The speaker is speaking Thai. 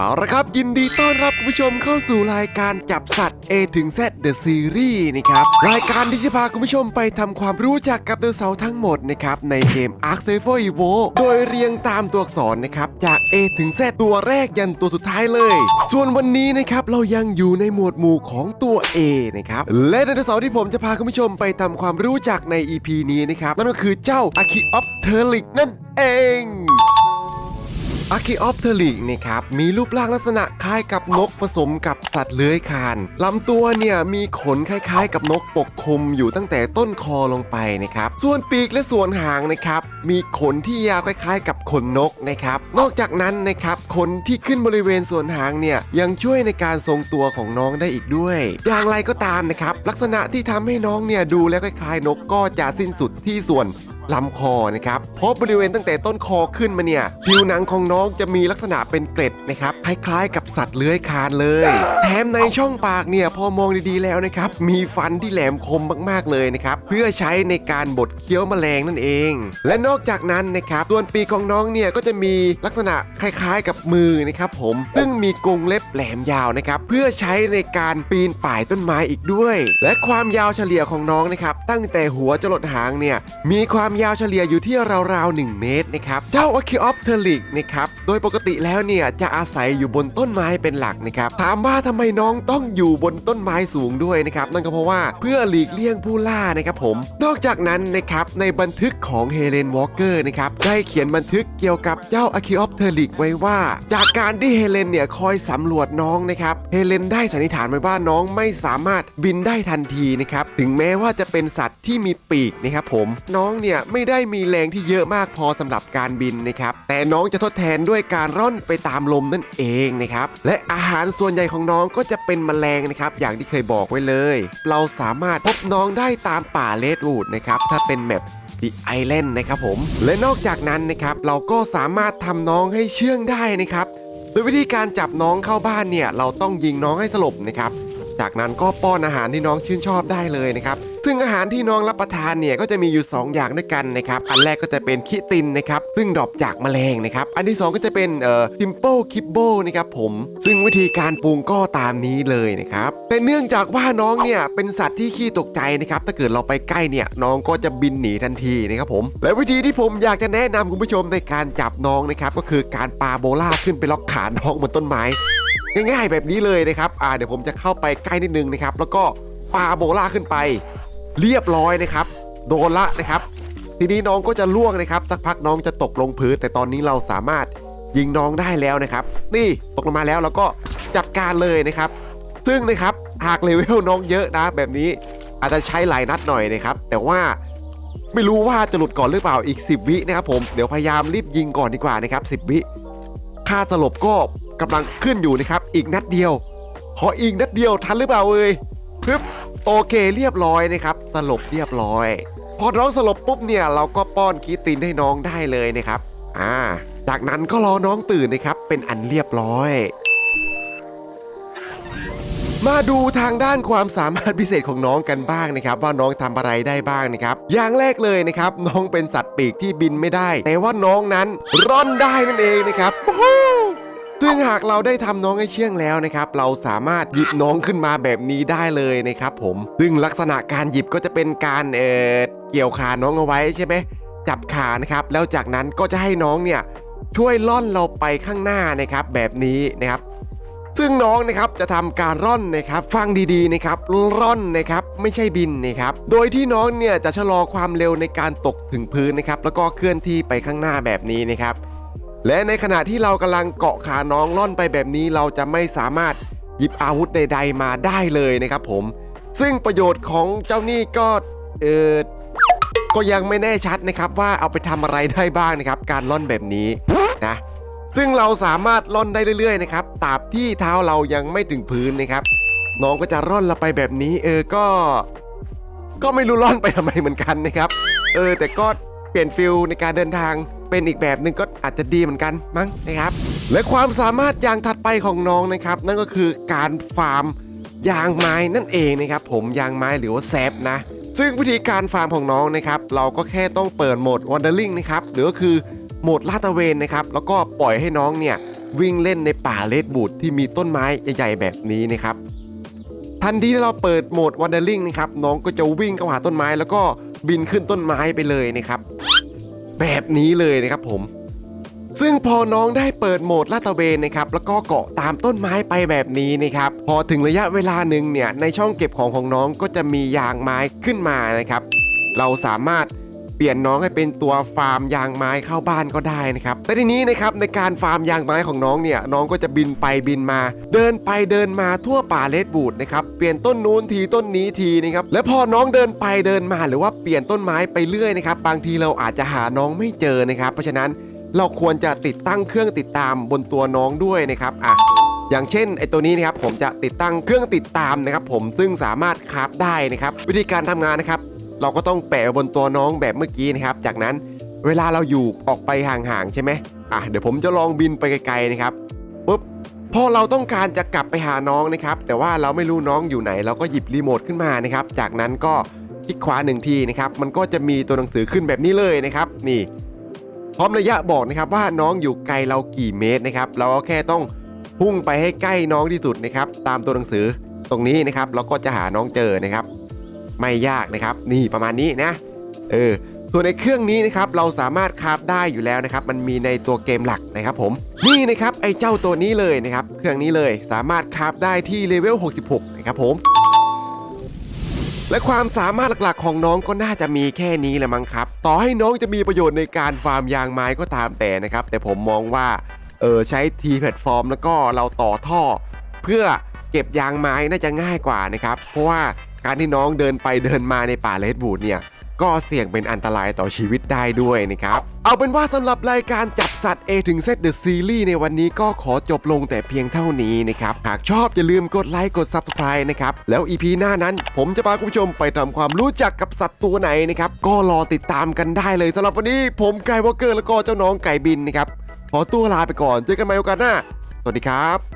เอาละครับ ยินดีต้อนรับคุณผู้ชมเข้าสู่รายการจับสัตว์ A ถึง Z The Series นะครับ รายการที่จะพาคุณผู้ชมไปทำความรู้จักกับไดโนเสาร์ทั้งหมดนะครับ ในเกม Ark s a f e r Evo โดยเรียงตามตัวอักษรนะครับ จาก A ถึง Z ตัวแรกยันตัวสุดท้ายเลย ส่วนวันนี้นะครับ เรายังอยู่ในหมวดหมู่ของตัว A นะครับ และไดโนเสาร์ที่ผมจะพาคุณผู้ชมไปทำความรู้จักใน EP นี้นะครับนั่นก็คือเจ้า a c h i o p t e r i c นั่นเอง อาคิออฟเทอริกนะครับมีรูปร่างลักษณะคล้ายกับนกผสมกับสัตว์เลื้อยคลานลำตัวเนี่ยมีขนคล้ายๆ กับนกปกคลุมอยู่ตั้งแต่ต้นคอลงไปนะครับส่วนปีกและส่วนหางนะครับมีขนที่ยาวคล้ายๆ กับขนนกนะครับนอกจากนั้นนะครับขนที่ขึ้นบริเวณส่วนหางเนี่ยยังช่วยในการทรงตัวของน้องได้อีกด้วย อย่างไรก็ตามนะครับลักษณะที่ทำให้น้องเนี่ยดูแล้วคล้ายๆนกก็จะสิ้นสุดที่ส่วน ลำคอนะครับเพราะบริเวณตั้งแต่ต้นคอขึ้นมาเนี่ยผิวหนังของน้องจะมีลักษณะเป็นเกล็ดนะครับคล้ายๆกับสัตว์เลื้อยคลานเลย แถมในช่องปากเนี่ยพอมองดีๆแล้วนะครับมีฟันที่แหลมคมมากๆเลยนะครับเพื่อใช้ในการบดเคี้ยวแมลงนั่นเอง และนอกจากนั้นนะครับส่วนปีกของน้องเนี่ยก็จะมีลักษณะคล้ายๆกับมือนะครับผมซึ่งมีกรงเล็บแหลมยาวนะครับเพื่อใช้ในการปีนป่ายต้นไม้อีกด้วย และความยาวเฉลี่ยของน้องนะครับตั้งแต่หัวจรดหางเนี่ยมีความยาวเฉลี่ยอยู่ที่ราวๆ 1 เมตรนะครับ เจ้าอคิออฟเทอริกนะครับ โดยปกติแล้วเนี่ยจะอาศัยอยู่บนต้นไม้เป็นหลักนะครับ ถามว่าทำไมน้องต้องอยู่บนต้นไม้สูงด้วยนะครับ นั่นก็เพราะว่าเพื่อหลีกเลี่ยงผู้ล่านะครับผม นอกจากนั้นนะครับในบันทึกของเฮเลนวอลเกอร์นะครับได้เขียนบันทึกเกี่ยวกับเจ้าอคิออฟเทอริกไว้ว่า จากการที่เฮเลนเนี่ยคอยสำรวจน้องนะครับเฮเลนได้สันนิษฐานไว้ว่าน้องไม่สามารถบินได้ทันทีนะครับถึงแม้ว่าจะเป็นสัตว์ที่มีปีกนะครับผมน้องเนี่ยไม่ได้มีแรงที่เยอะมากพอสำหรับการบินนะครับ แต่น้องจะทดแทนด้วยการร่อนไปตามลมนั่นเองนะครับ และอาหารส่วนใหญ่ของน้องก็จะเป็นแมลงนะครับ อย่างที่เคยบอกไว้เลย เราสามารถพบน้องได้ตามป่าเลดวูดนะครับ ถ้าเป็นแมป The Island นะครับผม และนอกจากนั้นนะครับ เราก็สามารถทำน้องให้เชื่องได้นะครับ โดยวิธีการจับน้องเข้าบ้านเนี่ย เราต้องยิงน้องให้สลบนะครับ จากนั้นก็ป้อนอาหารที่น้องชื่นชอบได้เลยนะครับ ซึ่งอาหารที่น้องรับประทานเนี่ยก็จะมีอยู่ 2 อย่างด้วยกันนะครับอันแรกก็จะเป็นคิตินนะครับซึ่งดรอปจากแมลงนะครับอันที่ 2 ก็จะเป็นเอ่อ simple kibble นะครับผมซึ่งวิธีการปรุงก็ตามนี้เลยนะครับแต่เนื่องจากว่าน้องเนี่ยเป็นสัตว์ที่ขี้ตกใจนะครับถ้าเกิดเราไปใกล้เนี่ยน้องก็จะบินหนีทันทีนะครับผมและวิธีที่ผมอยากจะแนะนำคุณผู้ชมในการจับน้องนะครับก็คือการปาโบล่าขึ้นไปล็อกขาน้องบนต้นไม้ง่ายๆแบบนี้เลยนะครับอ่าเดี๋ยวผมจะเข้าไปใกล้นิดนึงนะครับแล้วก็ปาโบล่าขึ้นไป เรียบร้อยนะครับ โดนละนะครับ ทีนี้น้องก็จะล่วงนะครับ สักพักน้องจะตกลงพื้น แต่ตอนนี้เราสามารถยิงน้องได้แล้วนะครับ นี่ตกลงมาแล้วเราก็จัดการเลยนะครับ ซึ่งนะครับหากเลเวลน้องเยอะนะ แบบนี้อาจจะใช้หลายนัดหน่อยนะครับ แต่ว่าไม่รู้ว่าจะหลุดก่อนหรือเปล่าอีก 10 วินะครับผมเดี๋ยวพยายามรีบยิงก่อนดีกว่านะครับ 10 วิค่าสลบก็กำลังขึ้นอยู่นะครับ อีกนัดเดียว ขออีกนัดเดียวทันหรือเปล่าเอ่ยปึ๊บ โอเคเรียบร้อยนะครับสลบเรียบร้อย พอน้องสลบปุ๊บเนี่ยเราก็ป้อนคีตินให้น้องได้เลยนะครับอ่าจากนั้นก็รอน้องตื่นนะครับ เป็นอันเรียบร้อย มาดูทางด้านความสามารถพิเศษของน้องกันบ้างนะครับ ว่าน้องทำอะไรได้บ้างนะครับ อย่างแรกเลยนะครับ น้องเป็นสัตว์ปีกที่บินไม่ได้ แต่ว่าน้องนั้นร่อนได้นั่นเองนะครับ ซึ่งหากเราได้ทำน้องให้เชื่องแล้วนะครับ เราสามารถหยิบน้องขึ้นมาแบบนี้ได้เลยนะครับผม ซึ่งลักษณะการหยิบก็จะเป็นการเอ่อเกี่ยวขาน้องเอาไว้ใช่ไหมจับขานะครับ แล้วจากนั้นก็จะให้น้องเนี่ยช่วยล่อนเราไปข้างหน้านะครับ แบบนี้นะครับ ซึ่งน้องนะครับจะทำการร่อนนะครับ ฟังดีๆนะครับร่อนนะครับไม่ใช่บินนะครับ โดยที่น้องเนี่ยจะชะลอความเร็วในการตกถึงพื้นนะครับ แล้วก็เคลื่อนที่ไปข้างหน้าแบบนี้นะครับ และในขณะที่เรากำลังเกาะขาน้องล่อนไปแบบนี้เราจะไม่สามารถหยิบอาวุธใด ๆ มาได้เลยนะครับผม ซึ่งประโยชน์ของเจ้านี่ก็เออก็ยังไม่แน่ชัดนะครับว่าเอาไปทำอะไรได้บ้างนะครับ การล่อนแบบนี้นะซึ่งเราสามารถล่อนได้เรื่อยๆนะครับตราบที่เท้าเรายังไม่ถึงพื้นนะครับ น้องก็จะร่อนเราไปแบบนี้ เออก็ ก็ไม่รู้ร่อนไปทำไมเหมือนกันนะครับ เออแต่ก็เปลี่ยนฟิลในการเดินทาง เป็นอีกแบบหนึ่งก็อาจจะดีเหมือนกันมั้งนะครับ และความสามารถอย่างถัดไปของน้องนะครับ นั่นก็คือการฟาร์มยางไม้นั่นเองนะครับ ผมยางไม้หรือว่าแซฟนะ ซึ่งวิธีการฟาร์มของน้องนะครับ เราก็แค่ต้องเปิดโหมด Wandering นะครับหรือก็คือโหมดลาดตระเวนนะครับ แล้วก็ปล่อยให้น้องเนี่ยวิ่งเล่นในป่าเลดบูดที่มีต้นไม้ใหญ่ๆแบบนี้นะครับทันทีที่เราเปิดโหมดวันเดอร์ลิงนะครับน้องก็จะวิ่งเข้าหาต้นไม้ แล้วก็บินขึ้นต้นไม้ไปเลยนะครับ แบบนี้เลยนะครับผม ซึ่งพอน้องได้เปิดโหมดลาดตระเวนนะครับแล้วก็เกาะตามต้นไม้ไปแบบนี้นะครับพอถึงระยะเวลาหนึ่งเนี่ยในช่องเก็บของของน้องก็จะมียางไม้ขึ้นมานะครับ เราสามารถ เปลี่ยนน้องให้เป็นตัวฟาร์มยางไม้เข้าบ้านก็ได้นะครับแต่ทีนี้นะครับในการฟาร์มยางไม้ของน้องเนี่ยน้องก็จะบินไปบินมา เดินไปเดินมาทั่วป่าเลดบูดนะครับเปลี่ยนต้นนู้นทีต้นนี้ทีนะครับและพอน้องเดินไปเดินมาหรือว่าเปลี่ยนต้นไม้ไปเรื่อยนะครับบางทีเราอาจจะหาน้องไม่เจอนะครับ เพราะฉะนั้นเราควรจะติดตั้งเครื่องติดตามบนตัวน้องด้วยนะครับอะอย่างเช่นไอตัวนี้นะครับผมจะติดตั้งเครื่องติดตามนะครับผมซึ่งสามารถคราฟได้นะครับวิธีการทำงานนะครับ เราก็ต้องแปะบนตัวน้องแบบเมื่อกี้นะครับ จากนั้นเวลาเราอยู่ออกไปห่างๆใช่ไหมอะเดี๋ยวผมจะลองบินไปไกลๆนะครับปุ๊บพอเราต้องการจะกลับไปหาน้องนะครับ แต่ว่าเราไม่รู้น้องอยู่ไหน เราก็หยิบรีโมทขึ้นมานะครับ จากนั้นก็คลิกขวาหนึ่งทีนะครับ มันก็จะมีตัวหนังสือขึ้นแบบนี้เลยนะครับ นี่ พร้อมระยะบอกนะครับว่าน้องอยู่ไกลเรากี่เมตรนะครับ เราก็แค่ต้องพุ่งไปให้ใกล้น้องที่สุดนะครับ ตามตัวหนังสือตรงนี้นะครับ เราก็จะหาน้องเจอนะครับ ไม่ยากนะครับ นี่ประมาณนี้นะเออส่วนในเครื่องนี้นะครับเราสามารถคราฟได้อยู่แล้วนะครับ มันมีในตัวเกมหลักนะครับผมนี่นะครับไอ้เจ้าตัวนี้เลยนะครับ เครื่องนี้เลยสามารถคราฟได้ที่เลเวล 66 นะครับผม และความสามารถหลักๆของน้องก็น่าจะมีแค่นี้แหละมั้งครับ ต่อให้น้องจะมีประโยชน์ในการฟาร์มยางไม้ก็ตามแต่นะครับ แต่ผมมองว่าเออใช้ทีแพลตฟอร์ม แล้วก็เราต่อท่อ เพื่อเก็บยางไม้น่าจะง่ายกว่านะครับ เพราะว่า การที่น้องเดินไปเดินมาในป่าเลดบูดเนี่ยก็เสี่ยงเป็นอันตรายต่อชีวิตได้ด้วยนะครับ เอาเป็นว่าสำหรับรายการจับสัตว์ A ถึง Z The Series ในวันนี้ก็ขอจบลงแต่เพียงเท่านี้นะครับ หากชอบอย่าลืมกดไลค์กด Subscribe นะครับ แล้ว EP หน้านั้น ผมจะพาคุณผู้ชมไปทำความรู้จักกับสัตว์ตัวไหนนะครับ ก็รอติดตามกันได้เลยสำหรับวันนี้ผมไก่วอเกอร์แล้วก็เจ้าน้องไก่บินนะครับ ขอตัวลาไปก่อนเจอกันใหม่โอกาสหน้า สวัสดีครับ